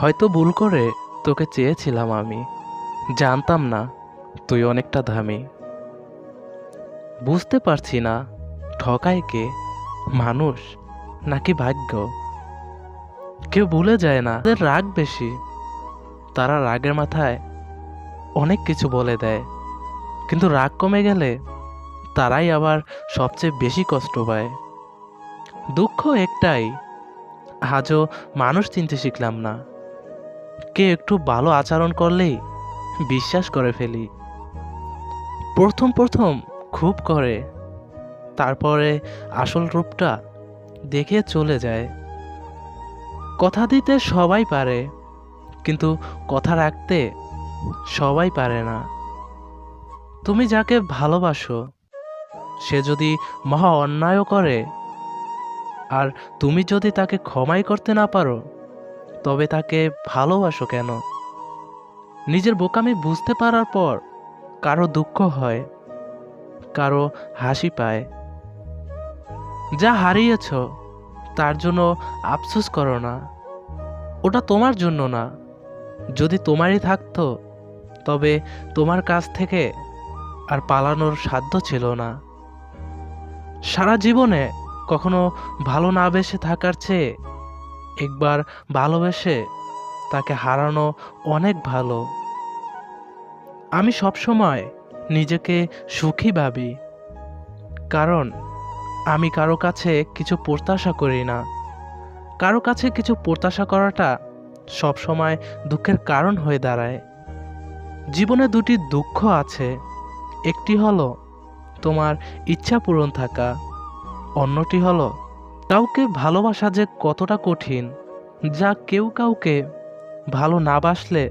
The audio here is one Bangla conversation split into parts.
হয়তো ভুল করে তোকে চেয়েছিলাম আমি। জানতাম না তুই অনেকটা দামি বুঝতে পারছি না ঠকায় কে, মানুষ নাকি ভাগ্য। কেউ ভুলে যায় না তাদের রাগ বেশি। তারা রাগের মাথায় অনেক কিছু বলে দেয়। কিন্তু রাগ কমে গেলে তারাই আবার সবচেয়ে বেশি কষ্ট পায়। দুঃখ একটাই, আজও মানুষ চিনতে শিখলাম না। কে একটু ভালো আচরণ করলেই বিশ্বাস করে ফেলি। প্রথম প্রথম খুব করে। তারপরে আসল রূপটা দেখে চলে যায়। কথা দিতে সবাই পারে, কিন্তু কথা রাখতে সবাই পারে না। তুমি যাকে ভালোবাসো, সে যদি মহা অন্যায়ও করে, আর তুমি যদি তাকে ক্ষমাই করতে না পারো তবে তাকে ভালোবাসো কেন? নিজের বোকামি বুঝতে পারার পর কারও দুঃখ হয়, কারও হাসি পায়। যা হারিয়েছ, তার জন্য আফসোস করো না। ওটা তোমার জন্য না। যদি তোমারই থাকতো, তবে তোমার কাছ থেকে আর পালানোর সাধ্য ছিল না। সারা জীবনে কখনো ভালো না বেসে থাকার চেয়ে একবার ভালোবেসে তাকে হারানো অনেক ভালো। আমি সবসময় নিজেকে সুখী ভাবি, কারণ আমি কারও কাছে কিছু প্রত্যাশা করি না। কারও কাছে কিছু প্রত্যাশা করাটা সবসময় দুঃখের কারণ হয়ে দাঁড়ায়। জীবনে দুটি দুঃখ আছে, একটি হলো তোমার ইচ্ছা পূরণ থাকা, অন্যটি হলো কাউকে ভালোবাসা যে কতটা কঠিন, যা কেউ কাউকে ভালো না বাসলে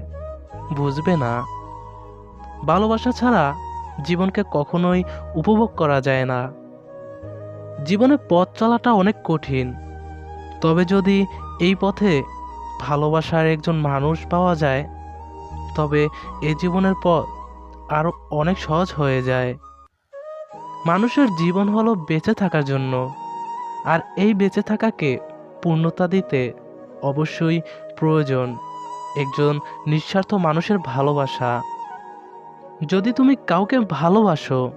বুঝবে না। ভালোবাসা ছাড়া জীবনকে কখনোই উপভোগ করা যায় না। জীবনে পথ চলাটা অনেক কঠিন। তবে যদি এই পথে ভালোবাসার একজন মানুষ পাওয়া যায়, তবে এ জীবনের পথ আরও অনেক সহজ হয়ে যায়। মানুষের জীবন হলো বেঁচে থাকার জন্য। আর এই বেঁচে থাকাকে পূর্ণতা দিতে অবশ্যই প্রয়োজন। একজন নিঃস্বার্থ মানুষের ভালোবাসা। যদি তুমি কাউকে ভালোবাসো,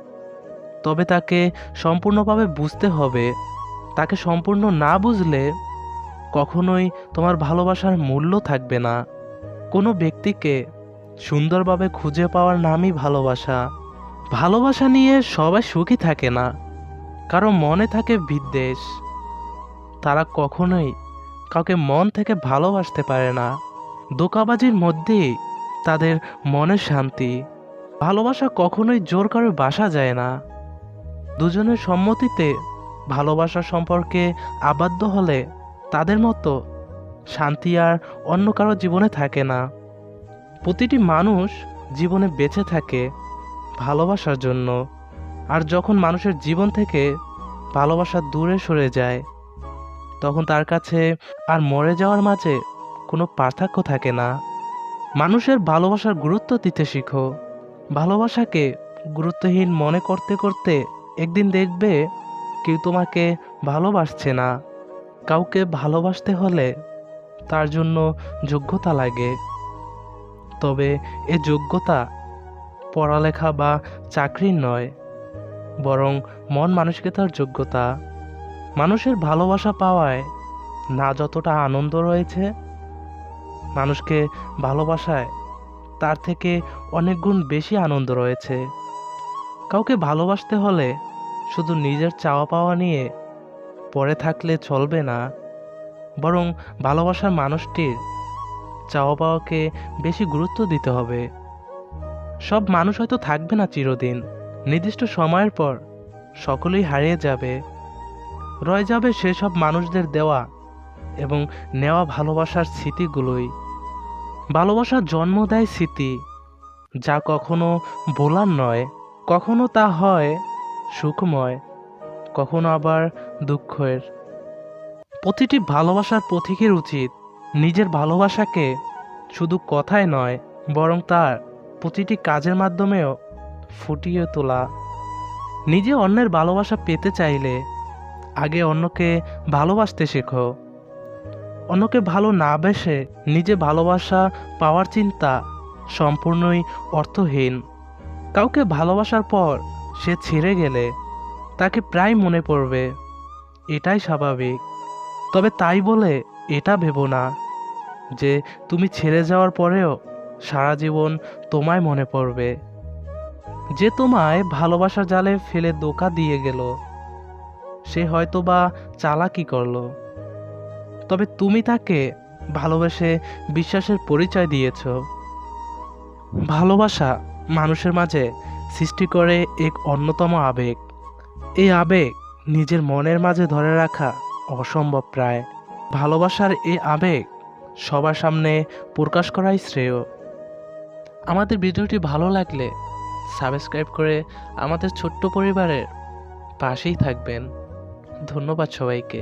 তবে তাকে সম্পূর্ণভাবে বুঝতে হবে। তাকে সম্পূর্ণ না বুঝলে কখনোই তোমার ভালোবাসার মূল্য থাকবে না। কোনো ব্যক্তিকে সুন্দরভাবে খুঁজে পাওয়ার নামই ভালোবাসা। ভালোবাসা নিয়ে সবাই সুখী থাকে না। কারও মনে থাকে বিদ্বেষ, তারা কখনোই কাউকে মন থেকে ভালোবাসতে পারে না। দোকাবাজির মধ্যেই তাদের মনের শান্তি, ভালোবাসা কখনোই জোর করে বাসা যায় না। দুজনের সম্মতিতে ভালোবাসা সম্পর্কে আবদ্ধ হলে তাদের মতো শান্তি আর অন্য কারও জীবনে থাকে না। প্রতিটি মানুষ জীবনে বেঁচে থাকে ভালোবাসার জন্য। আর যখন মানুষের জীবন থেকে ভালোবাসা দূরে সরে যায়, তখন তার কাছে আর মরে যাওয়ার মাঝে কোনো পার্থক্য থাকে না। মানুষের ভালোবাসার গুরুত্ব দিতে শিখো। ভালোবাসাকে গুরুত্বহীন মনে করতে করতে একদিন দেখবে কেউ তোমাকে ভালোবাসছে না। কাউকে ভালোবাসতে হলে তার জন্য যোগ্যতা লাগে। তবে এ যোগ্যতা পড়ালেখা বা চাকরির নয়। বরং মন মানসিকতার যোগ্যতা। মানুষের ভালোবাসা পাওয়ায় না যতটা আনন্দ রয়েছে, মানুষকে ভালোবাসায় তার থেকে অনেক গুণ বেশি আনন্দ রয়েছে। কাউকে ভালোবাসতে হলে শুধু নিজের চাওয়া পাওয়া নিয়ে পড়ে থাকলে চলবে না। বরং ভালোবাসার মানুষটির চাওয়া পাওয়াকে বেশি গুরুত্ব দিতে হবে। সব মানুষ হয়তো থাকবে না চিরদিন। নির্দিষ্ট সময়ের পর সকলেই হারিয়ে যাবে। রয়ে যাবে সেসব মানুষদের দেওয়া এবং নেওয়া ভালোবাসার স্মৃতিগুলোই। ভালোবাসার জন্ম দেয় স্মৃতি, যা কখনো ভোলার নয়, কখনো তা হয় সুখময়, কখনো আবার দুঃখের। প্রতিটি ভালোবাসার পথিকের উচিত নিজের ভালোবাসাকে শুধু কথায় নয়, বরং তার প্রতিটি কাজের মাধ্যমেও ফুটিয়ে তোলা। নিজে অন্যের ভালোবাসা পেতে চাইলে আগে অন্যকে ভালোবাসতে শেখো। অন্যকে ভালো না বেসে নিজে ভালোবাসা পাওয়ার চিন্তা সম্পূর্ণই অর্থহীন। কাউকে ভালোবাসার পর সে ছেড়ে গেলে তাকে প্রায় মনে পড়বে, এটাই স্বাভাবিক। তবে তাই বলে এটা ভেবো না যে তুমি ছেড়ে যাওয়ার পরেও সারা জীবন তোমায় মনে পড়বে। যে তোমায় ভালোবাসার জালে ফেলে দোকা দিয়ে গেল, সে হয়তো বা চালাকি করল। তবে তুমি তাকে ভালোবেসে বিশ্বাসের পরিচয় দিয়েছ। ভালোবাসা মানুষের মাঝে সৃষ্টি করে এক অন্যতম আবেগ। এই আবেগ নিজের মনের মাঝে ধরে রাখা অসম্ভব প্রায়। ভালোবাসার এই আবেগ সবার সামনে প্রকাশ করাই শ্রেয়। আমাদের ভিডিওটি ভালো লাগলে সাবস্ক্রাইব করে আমাদের ছোট্ট পরিবারের পাশেই থাকবেন। ধন্যবাদ সবাইকে।